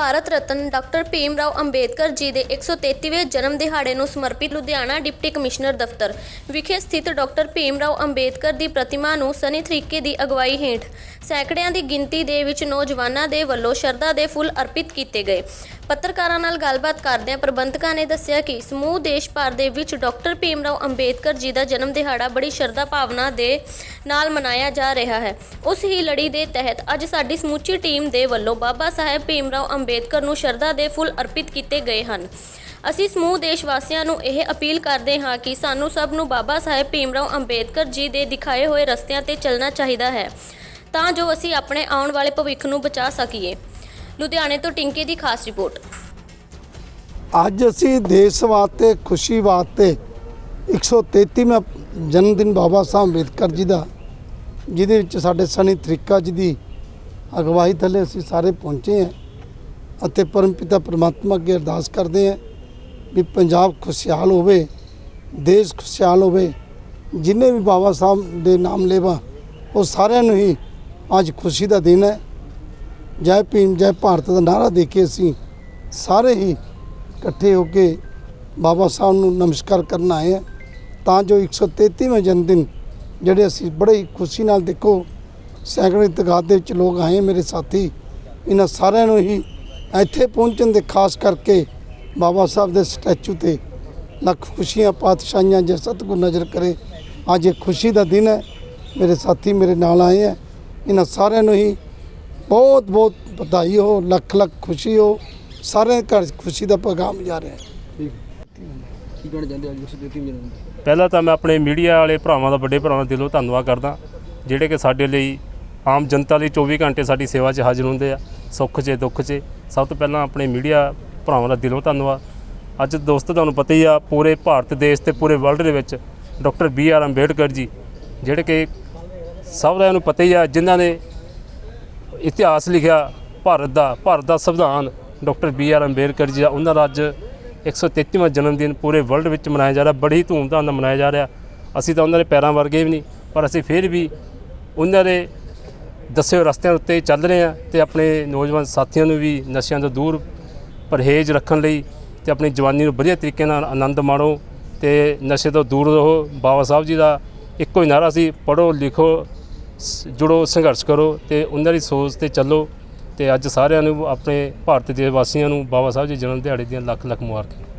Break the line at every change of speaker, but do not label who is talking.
Bharat Ratna doctor Bhim Rao Ambedkar ji ਦੇ 133ਵੇਂ ਜਨਮ ਦਿਹਾੜੇ ਨੂੰ ਸਮਰਪਿਤ ਲੁਧਿਆਣਾ ਡਿਪਟੀ ਕਮਿਸ਼ਨਰ ਦਫ਼ਤਰ ਵਿਖੇ ਸਥਿਤ ਡਾਕਟਰ ਭੀਮ ਰਾਓ ਅੰਬੇਦਕਰ ਦੀ ਪ੍ਰਤਿਮਾ ਨੂੰ ਸਨੀ ਤਰੀਕੇ ਦੀ ਅਗਵਾਈ ਹੇਠ ਸੈਂਕੜਿਆਂ ਦੀ ਗਿਣਤੀ ਦੇ ਵਿੱਚ ਨੌਜਵਾਨਾਂ ਦੇ ਵੱਲੋਂ ਸ਼ਰਧਾ ਦੇ ਫੁੱਲ ਅਰਪਿਤ ਕੀਤੇ ਗਏ। ਪੱਤਰਕਾਰਾਂ ਨਾਲ ਗੱਲਬਾਤ ਕਰਦਿਆਂ ਪ੍ਰਬੰਧਕਾਂ ਨੇ ਦੱਸਿਆ ਕਿ ਸਮੂਹ ਦੇਸ਼ ਭਰ ਦੇ ਵਿੱਚ ਡਾਕਟਰ ਭੀਮ ਰਾਓ ਅੰਬੇਦਕਰ ਜੀ ਦਾ ਜਨਮ ਦਿਹਾੜਾ ਬੜੀ ਸ਼ਰਧਾ ਭਾਵਨਾ ਦੇ ਨਾਲ ਮਨਾਇਆ ਜਾ ਰਿਹਾ ਹੈ। ਉਸ ਹੀ ਲੜੀ ਦੇ ਤਹਿਤ ਅੱਜ ਸਾਡੀ ਸਮੁੱਚੀ ਟੀਮ ਦੇ ਵੱਲੋਂ ਬਾਬਾ ਸਾਹਿਬ ਭੀਮ ਰਾਓ ਅੰਬੇਦਕਰ ਨੂੰ ਸ਼ਰਧਾ ਦੇ ਫੁੱਲ ਅਰਪਿਤ ਕੀਤੇ ਗਏ ਹਨ। ਅਸੀਂ ਸਮੂਹ ਦੇਸ਼ ਵਾਸੀਆਂ ਨੂੰ ਇਹ ਅਪੀਲ ਕਰਦੇ ਹਾਂ ਕਿ ਸਾਨੂੰ ਸਭ ਨੂੰ ਬਾਬਾ ਸਾਹਿਬ ਭੀਮ ਰਾਓ ਅੰਬੇਦਕਰ ਜੀ ਦੇ ਦਿਖਾਏ ਹੋਏ ਰਸਤਿਆਂ ਤੇ ਚੱਲਣਾ ਚਾਹੀਦਾ ਹੈ ਤਾਂ ਜੋ ਅਸੀਂ ਆਪਣੇ ਆਉਣ ਵਾਲੇ ਭਵਿੱਖ ਨੂੰ ਬਚਾ ਸਕੀਏ। ਲੁਧਿਆਣੇ ਤੋਂ ਟਿੰਕੇ ਦੀ ਖਾਸ ਰਿਪੋਰਟ।
ਅੱਜ ਅਸੀਂ ਦੇਸ਼ ਵਾਸਤੇ, ਖੁਸ਼ੀ ਵਾਸਤੇ 133ਵਾਂ ਜਨਮ ਦਿਨ ਬਾਬਾ ਸਾਹਿਬ ਅੰਬੇਦਕਰ ਜੀ ਦਾ, ਜਿਹਦੇ ਵਿੱਚ ਸਾਡੇ ਸਨੀ ਤਰੀਕਾ ਜੀ ਦੀ ਅਗਵਾਈ ਥੱਲੇ ਅਸੀਂ ਸਾਰੇ ਪਹੁੰਚੇ ਹਾਂ ਅਤੇ ਪਰਮਪਿਤਾ ਪਰਮਾਤਮਾ ਅੱਗੇ ਅਰਦਾਸ ਕਰਦੇ ਹਾਂ ਵੀ ਪੰਜਾਬ ਖੁਸ਼ਹਾਲ ਹੋਵੇ, ਦੇਸ਼ ਖੁਸ਼ਹਾਲ ਹੋਵੇ। ਜਿੰਨੇ ਵੀ ਬਾਬਾ ਸਾਹਿਬ ਦੇ ਨਾਮ ਲੈਵਾ, ਉਹ ਸਾਰਿਆਂ ਨੂੰ ਹੀ ਅੱਜ ਖੁਸ਼ੀ ਦਾ ਦਿਨ ਹੈ। ਜੈ ਭੀਮ, ਜੈ ਭਾਰਤ ਦਾ ਨਾਰਾ ਦੇ ਕੇ ਅਸੀਂ ਸਾਰੇ ਹੀ ਇਕੱਠੇ ਹੋ ਕੇ ਬਾਬਾ ਸਾਹਿਬ ਨੂੰ ਨਮਸਕਾਰ ਕਰਨ ਆਏ ਹਾਂ। ਤਾਂ ਜੋ 133ਵਾਂ ਜਨਮ ਦਿਨ ਜਿਹੜੇ ਅਸੀਂ ਬੜੇ ਹੀ ਖੁਸ਼ੀ ਨਾਲ ਦੇਖੋ, ਸੈਂਕੜੇ ਤਗਾਦ ਦੇ ਵਿੱਚ ਲੋਕ ਆਏ ਮੇਰੇ ਸਾਥੀ। ਇਹਨਾਂ ਸਾਰਿਆਂ ਨੂੰ ਹੀ ਇੱਥੇ ਪਹੁੰਚਣ ਦੇ ਖਾਸ ਕਰਕੇ ਬਾਬਾ ਸਾਹਿਬ ਦੇ ਸਟੈਚੂ ਤੇ ਲੱਖ ਖੁਸ਼ੀਆਂ, ਪਾਤਸ਼ਾਹੀਆਂ ਜੇ ਸਤਿਗੁਰ ਨਜ਼ਰ ਕਰੇ। ਅੱਜ ਇਹ ਖੁਸ਼ੀ ਦਾ ਦਿਨ ਹੈ। ਮੇਰੇ ਸਾਥੀ ਮੇਰੇ ਨਾਲ ਆਏ ਹੈ। ਇਹਨਾਂ ਸਾਰਿਆਂ ਨੂੰ ਹੀ ਬਹੁਤ ਬਹੁਤ ਵਧਾਈ ਹੋ ਲੱਖ ਲੱਖ ਖੁਸ਼ੀ ਹੋ। ਸਾਰਿਆਂ ਦੇ ਘਰ 'ਚ ਖੁਸ਼ੀ ਦਾ ਪੈਗਾਮ ਜਾ ਰਿਹਾ ਹੈ।
ਕੀ ਕਹਿਣਾ ਚਾਹੁੰਦੇ ਹੋ ਜੀ ਉਸ ਦੇ ਤਿੰਨ ਜਨਮ ਦਿਨ
ਪਹਿਲਾਂ ਤਾਂ ਮੈਂ ਆਪਣੇ ਮੀਡੀਆ ਵਾਲੇ ਭਰਾਵਾਂ ਦਾ ਵੱਡੇ ਭਰਾਵਾਂ ਦਾ ਦਿਲੋਂ ਧੰਨਵਾਦ ਕਰਦਾ। ਜਿਹੜੇ ਕਿ ਸਾਡੇ ਲਈ ਆਮ ਜਨਤਾ ਲਈ 24 ਘੰਟੇ ਸਾਡੀ ਸੇਵਾ 'ਚ ਹਾਜ਼ਰ ਹੁੰਦੇ ਆ ਸੁੱਖ 'ਚ ਦੁੱਖ 'ਚ। ਸਭ ਤੋਂ ਪਹਿਲਾਂ ਆਪਣੇ ਮੀਡੀਆ ਭਰਾਵਾਂ ਦਾ ਦਿਲੋਂ ਧੰਨਵਾਦ। ਅੱਜ ਦੋਸਤੋ ਤੁਹਾਨੂੰ ਪਤਾ ਹੀ ਆ ਪੂਰੇ ਭਾਰਤ ਦੇਸ਼ ਤੇ ਪੂਰੇ ਵਰਲਡ ਦੇ ਵਿੱਚ doctor B R Ambedkar ji ਜਿਹੜੇ ਕਿ ਸਭ ਦਾ ਨੂੰ ਪਤਾ ਹੀ ਆ ਜਿਨ੍ਹਾਂ ਨੇ ਇਤਿਹਾਸ ਲਿਖਿਆ ਭਾਰਤ ਦਾ ਭਾਰਤ ਦਾ ਸੰਵਿਧਾਨ doctor B R Ambedkar ji ਦਾ, ਉਹਨਾਂ ਦਾ ਅੱਜ 133ਵਾਂ ਜਨਮ ਦਿਨ ਪੂਰੇ ਵਰਲਡ ਵਿੱਚ ਮਨਾਇਆ ਜਾ ਰਿਹਾ, ਬੜੀ ਧੂਮਧਾਮ ਨਾਲ ਮਨਾਇਆ ਜਾ ਰਿਹਾ। ਅਸੀਂ ਤਾਂ ਉਹਨਾਂ ਦੇ ਪੈਰਾਂ ਵਰਗੇ ਵੀ ਨਹੀਂ, ਪਰ ਅਸੀਂ ਫਿਰ ਵੀ ਉਹਨਾਂ ਦੇ ਦੱਸੇ ਰਸਤਿਆਂ ਉੱਤੇ ਚੱਲ ਰਹੇ ਹਾਂ ਤੇ ਆਪਣੇ ਨੌਜਵਾਨ ਸਾਥੀਆਂ ਨੂੰ ਵੀ ਨਸ਼ਿਆਂ ਤੋਂ ਦੂਰ ਪਰਹੇਜ਼ ਰੱਖਣ ਲਈ ਤੇ ਆਪਣੀ ਜਵਾਨੀ ਨੂੰ ਵਧੀਆ ਤਰੀਕੇ ਨਾਲ ਆਨੰਦ ਮਾਣੋ ਤੇ ਨਸ਼ੇ ਤੋਂ ਦੂਰ ਰਹੋ। ਬਾਬਾ ਸਾਹਿਬ ਜੀ ਦਾ ਇੱਕੋ ਹੀ ਨਾਰਾ ਸੀ ਪੜੋ ਲਿਖੋ ਜੁੜੋ, ਸੰਘਰਸ਼ ਕਰੋ ਤੇ ਉਹਨਾਂ ਦੀ ਸੋਚ ਤੇ ਚੱਲੋ ਤੇ ਅੱਜ ਸਾਰਿਆਂ ਨੂੰ ਆਪਣੇ ਭਾਰਤ ਦੇ ਵਾਸੀਆਂ ਨੂੰ ਬਾਬਾ ਸਾਹਿਬ ਜੀ ਜਨਮ ਦਿਹਾੜੇ ਦੀਆਂ ਲੱਖ ਲੱਖ ਮੁਬਾਰਕਾਂ।